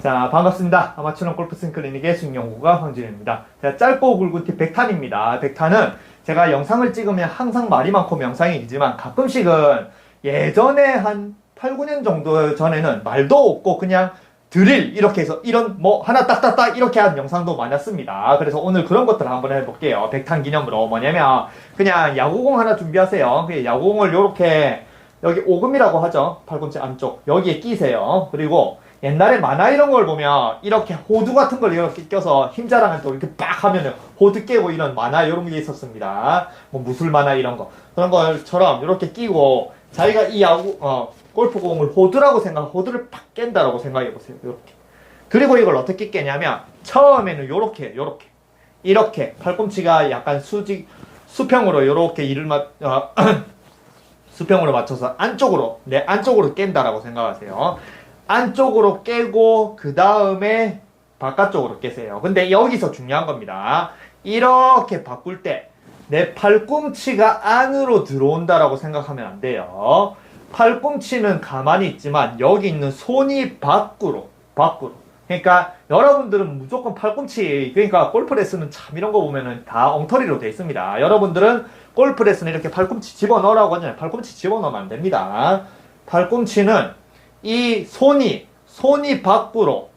자, 반갑습니다. 아마추어 골프 스윙 클리닉의 승용구가 황진입니다. 자, 짧고 굵은 팁 100탄입니다. 100탄은 제가 영상을 찍으면 항상 말이 많고 명상이 길지만 가끔씩은 예전에 한 8, 9년 정도 전에는 말도 없고 그냥 드릴 이렇게 해서 이런 뭐 하나 딱딱딱 이렇게 한 영상도 많았습니다. 그래서 오늘 그런 것들을 한번 해볼게요. 100탄 기념으로 뭐냐면 그냥 야구공 하나 준비하세요. 그 야구공을 요렇게 여기 오금이라고 하죠. 팔꿈치 안쪽 여기에 끼세요. 그리고 옛날에 만화 이런 걸 보면 이렇게 호두 같은 걸 이렇게 껴서 힘자랑을 또 이렇게 빡 하면은 호두 깨고 이런 만화 이런 게 있었습니다. 뭐 무술 만화 이런 거 그런 것처럼 이렇게 끼고 자기가 이 야구 어 골프공을 호두라고 생각 호두를 팍 깬다라고 생각해 보세요. 이렇게 그리고 이걸 어떻게 깨냐면 처음에는 요렇게 요렇게 이렇게 팔꿈치가 약간 수직 수평으로 요렇게 이를 맞 어, 수평으로 맞춰서 안쪽으로 내 안쪽으로 깬다라고 생각하세요. 안쪽으로 깨고 그 다음에 바깥쪽으로 깨세요. 근데 여기서 중요한 겁니다. 이렇게 바꿀 때 내 팔꿈치가 안으로 들어온다라고 생각하면 안 돼요. 팔꿈치는 가만히 있지만 여기 있는 손이 밖으로 밖으로. 그러니까 여러분들은 무조건 팔꿈치 그러니까 골프 레슨은 참 이런 거 보면은 다 엉터리로 돼 있습니다. 여러분들은 골프 레슨은 이렇게 팔꿈치 집어넣으라고 하잖아요. 팔꿈치 집어넣으면 안 됩니다. 팔꿈치는 이 손이 손이 밖으로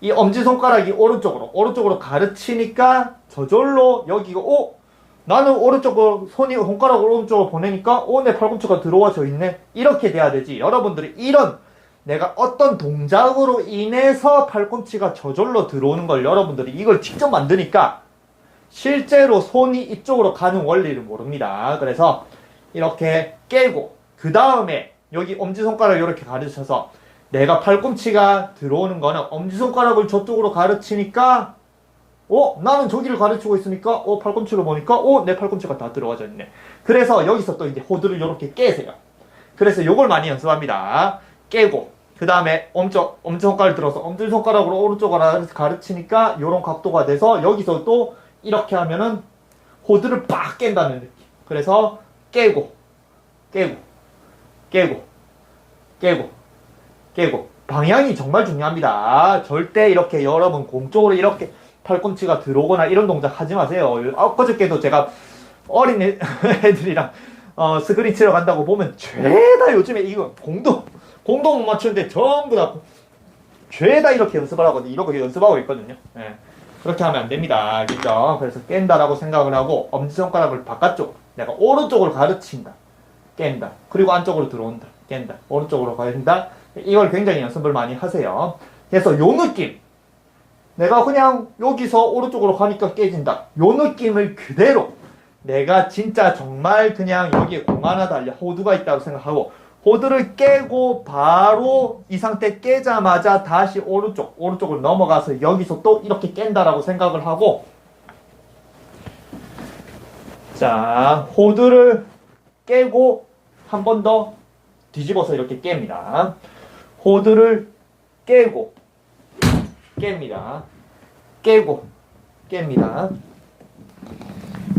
이 엄지손가락이 오른쪽으로 오른쪽으로 가르치니까 저절로 여기가 오! 나는 오른쪽으로 손이 손가락을 오른쪽으로 보내니까 오내 팔꿈치가 들어와져 있네. 이렇게 돼야 되지. 여러분들이 이런 내가 어떤 동작으로 인해서 팔꿈치가 저절로 들어오는 걸 여러분들이 이걸 직접 만드니까 실제로 손이 이쪽으로 가는 원리를 모릅니다. 그래서 이렇게 깨고 그 다음에 여기 엄지손가락 이렇게 가르쳐서 내가 팔꿈치가 들어오는 거는 엄지손가락을 저쪽으로 가르치니까 어 나는 저기를 가르치고 있으니까 어 팔꿈치를 보니까 어 내 팔꿈치가 다 들어와져 있네. 그래서 여기서 또 이제 호드를 이렇게 깨세요. 그래서 요걸 많이 연습합니다. 깨고 그 다음에 엄지손가락을 들어서 엄지손가락으로 오른쪽으로 가르치니까 요런 각도가 돼서 여기서 또 이렇게 하면은 호드를 빡 깬다는 느낌. 그래서 깨고 깨고 깨고 깨고 깨고 방향이 정말 중요합니다. 절대 이렇게 여러분 공쪽으로 이렇게 팔꿈치가 들어오거나 이런 동작 하지 마세요. 엊그저께도 제가 어린 애- 애들이랑 어, 스크린 치러 간다고 보면 죄다 요즘에 이거 공도 공도 못 맞추는데 전부 다 죄다 이렇게 연습을 하거든요. 이렇게 연습하고 있거든요. 예. 그렇게 하면 안 됩니다. 알겠죠? 그래서 깬다라고 생각을 하고 엄지손가락을 바깥쪽 내가 오른쪽으로 가르친다. 깬다. 그리고 안쪽으로 들어온다. 깬다. 오른쪽으로 가야 이걸 굉장히 연습을 많이 하세요. 그래서 요 느낌. 내가 그냥 여기서 오른쪽으로 가니까 깨진다. 요 느낌을 그대로 내가 진짜 정말 그냥 여기에 공 하나 달려 호두가 있다고 생각하고 호두를 깨고 바로 이 상태 깨자마자 다시 오른쪽 오른쪽으로 넘어가서 여기서 또 이렇게 깬다라고 생각을 하고 자 호두를 깨고 한 번 더 뒤집어서 이렇게 깹니다. 호드를 깨고 깹니다. 깨고 깹니다.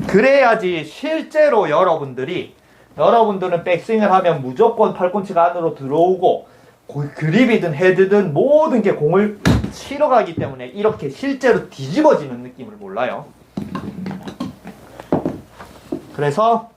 그래야지 실제로 여러분들이 여러분들은 백스윙을 하면 무조건 팔꿈치가 안으로 들어오고 고- 그립이든 헤드든 모든 게 공을 치러 가기 때문에 이렇게 실제로 뒤집어지는 느낌을 몰라요. 그래서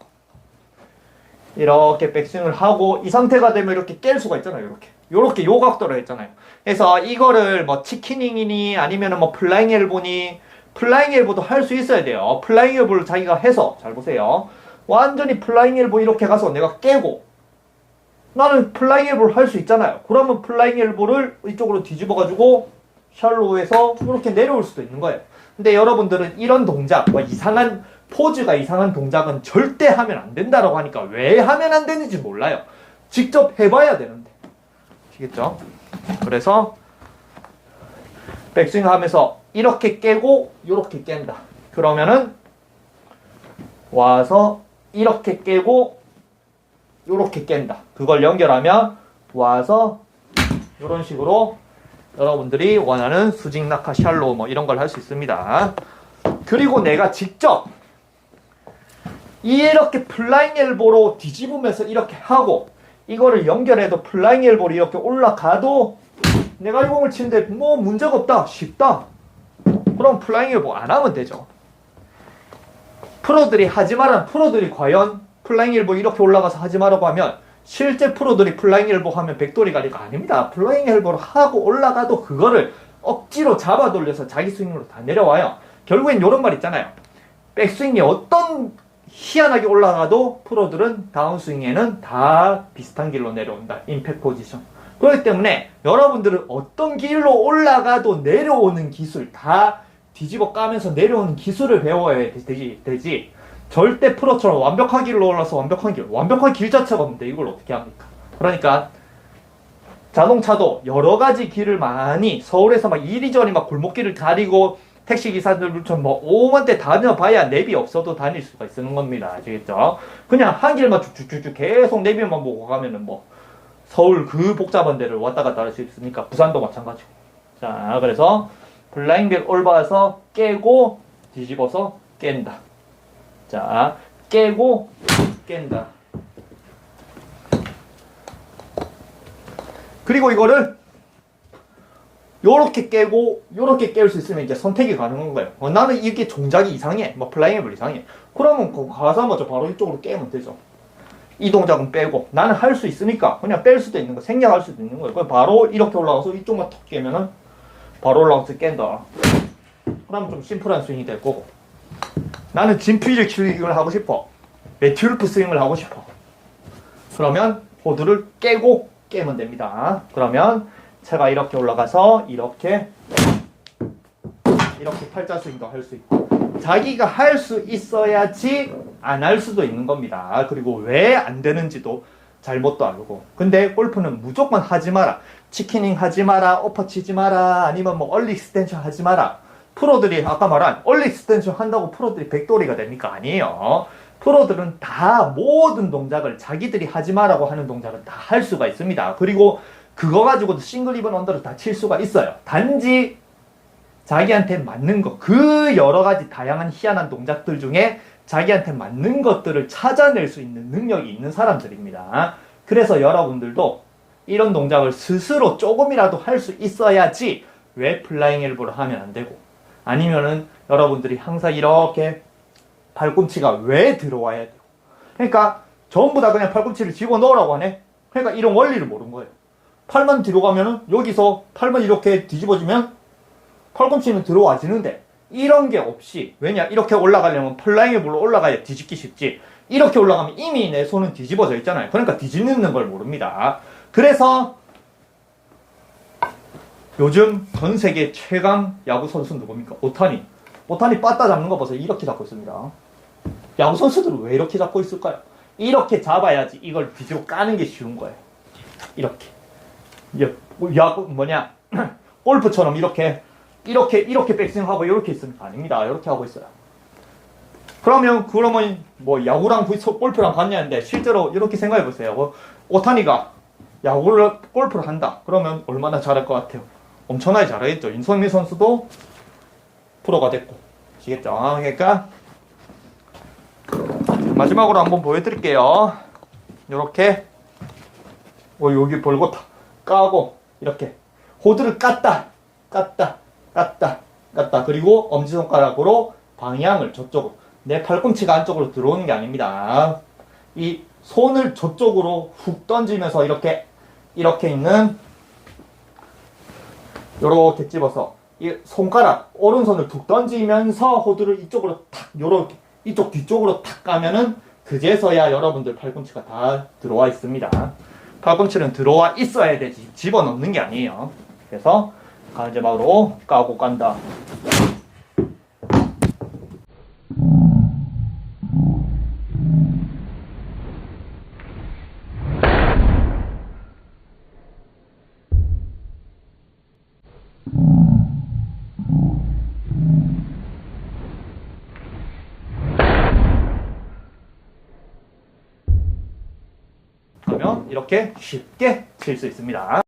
이렇게 백스윙을 하고 이 상태가 되면 이렇게 깰 수가 있잖아요. 이렇게. 이렇게 요 각도로 했잖아요. 그래서 이거를 뭐 치키닝이니 아니면은 뭐 플라잉 엘보니 플라잉 엘보도 할 수 있어야 돼요. 플라잉 엘보를 자기가 해서 잘 보세요. 완전히 플라잉 엘보 이렇게 가서 내가 깨고 나는 플라잉 엘보를 할 수 있잖아요. 그러면 플라잉 엘보를 이쪽으로 뒤집어 가지고 샬로우에서 이렇게 내려올 수도 있는 거예요. 근데 여러분들은 이런 동작, 뭐 이상한 포즈가 이상한 동작은 절대 하면 안 된다라고 하니까 왜 하면 안 되는지 몰라요. 직접 해봐야 되는데. 아시겠죠? 그래서 백스윙 하면서 이렇게 깨고 이렇게 깬다. 그러면은 와서 이렇게 깨고 이렇게 깬다. 그걸 연결하면 와서 이런 식으로 여러분들이 원하는 수직 낙하 샬로 뭐 이런 걸 할 수 있습니다. 그리고 내가 직접 이렇게 플라잉 엘보로 뒤집으면서 이렇게 하고 이거를 연결해도 플라잉 엘보로 이렇게 올라가도 내가 이 공을 치는데 뭐 문제가 없다. 쉽다. 그럼 플라잉 일보 안 하면 되죠. 프로들이 하지 말란 프로들이 과연 플라잉 일보 이렇게 올라가서 하지 말라고 하면 실제 프로들이 플라잉 일보 하면 백돌이 가리가 아닙니다. 플라잉 일보를 하고 올라가도 그거를 억지로 잡아 돌려서 자기 스윙으로 다 내려와요. 결국엔 이런 말 있잖아요. 백스윙이 어떤 희한하게 올라가도 프로들은 다운스윙에는 다 비슷한 길로 내려온다. 임팩 포지션. 그렇기 때문에 여러분들은 어떤 길로 올라가도 내려오는 기술 다 뒤집어 까면서 내려오는 기술을 배워야 되지, 되지. 절대 프로처럼 완벽한 길로 올라서 완벽한 길, 완벽한 길 자체가 없는데 이걸 어떻게 합니까? 그러니까 자동차도 여러 가지 길을 많이 서울에서 막 이리저리 막 골목길을 가리고 택시 기사들처럼 뭐 5만 대 다녀봐야 내비 없어도 다닐 수가 있는 겁니다. 아시겠죠? 그냥 한 길만 쭉쭉쭉쭉 계속 내비만 보고 가면은 뭐 서울 그 복잡한 데를 왔다 갔다 할 수 있으니까 부산도 마찬가지고. 자, 그래서 블라인드 올바서 깨고 뒤집어서 깬다. 자, 깨고 깬다. 그리고 이거를 요렇게 깨고 요렇게 깰수 있으면 이제 선택이 가능한 거예요. 어, 나는 이게 동작이 이상해. 뭐 플라잉앱을 이상해. 그러면 그 가자마자 바로 이쪽으로 깨면 되죠. 이 동작은 빼고 나는 할 수 있으니까 그냥 뺄 수도 있는 거 생략할 수도 있는 거예요. 그럼 바로 이렇게 올라가서 이쪽만 턱 깨면은 바로 올라가서 깬다. 그러면 좀 심플한 스윙이 될 거고 나는 진피질 스윙을 하고 싶어. 매튜르프 스윙을 하고 싶어. 그러면 보드를 깨고 깨면 됩니다. 그러면 제가 이렇게 올라가서 이렇게 이렇게 팔자 스윙도 할 수 있고 자기가 할 수 있어야지 안 할 수도 있는 겁니다. 그리고 왜 안 되는지도 잘못도 알고. 근데 골프는 무조건 하지 마라. 치키닝 하지 마라. 오퍼 치지 마라. 아니면 뭐 얼리 익스텐션 하지 마라. 프로들이 아까 말한 얼리 익스텐션 한다고 프로들이 백돌이가 됩니까? 아니에요. 프로들은 다 모든 동작을 자기들이 하지 마라고 하는 동작은 다할 수가 있습니다. 그리고 그거 가지고도 싱글 이븐 언더를 다 칠 수가 있어요. 단지 자기한테 맞는 것, 그 여러 가지 다양한 희한한 동작들 중에 자기한테 맞는 것들을 찾아낼 수 있는 능력이 있는 사람들입니다. 그래서 여러분들도 이런 동작을 스스로 조금이라도 할 수 있어야지 왜 플라잉 엘보를 하면 안 되고 아니면은 여러분들이 항상 이렇게 팔꿈치가 왜 들어와야 돼요? 그러니까 전부 다 그냥 팔꿈치를 집어넣으라고 하네? 그러니까 이런 원리를 모르는 거예요. 팔만 뒤로 가면은 여기서 팔만 이렇게 뒤집어지면 팔꿈치는 들어와지는데 이런 게 없이 왜냐 이렇게 올라가려면 플라잉에 물로 올라가야 뒤집기 쉽지. 이렇게 올라가면 이미 내 손은 뒤집어져 있잖아요. 그러니까 뒤집는 걸 모릅니다. 그래서 요즘 전 세계 최강 야구 선수 누굽니까? 오타니. 오타니 빠따 잡는 거 보세요. 이렇게 잡고 있습니다. 야구 선수들은 왜 이렇게 잡고 있을까요? 이렇게 잡아야지 이걸 뒤집어 까는 게 쉬운 거예요. 이렇게 야구 뭐냐 골프처럼 이렇게 이렇게 이렇게 백스윙하고 이렇게 있으니까 아닙니다. 이렇게 하고 있어요. 그러면 그러면 뭐 야구랑 골프랑 같냐는데 실제로 이렇게 생각해 보세요. 뭐 오타니가 야구를 골프를 한다. 그러면 얼마나 잘할 것 같아요. 엄청나게 잘하겠죠. 인성미 선수도 프로가 됐고, 아시겠죠? 그러니까 마지막으로 한번 보여드릴게요. 이렇게 뭐 여기 벌고 까고 이렇게. 호드를 깠다, 깠다. 깠다 깠다. 그리고 엄지손가락으로 방향을 저쪽으로 내 팔꿈치가 안쪽으로 들어오는 게 아닙니다. 이 손을 저쪽으로 훅 던지면서 이렇게 이렇게 있는 요렇게 집어서 이 손가락 오른손을 툭 던지면서 호두를 이쪽으로 탁 요렇게 이쪽 뒤쪽으로 탁 가면은 그제서야 여러분들 팔꿈치가 다 들어와 있습니다 팔꿈치는 들어와 있어야 되지 집어넣는 게 아니에요 그래서 가운데막으로 까고 깐다. 그러면 이렇게 쉽게 칠 수 있습니다.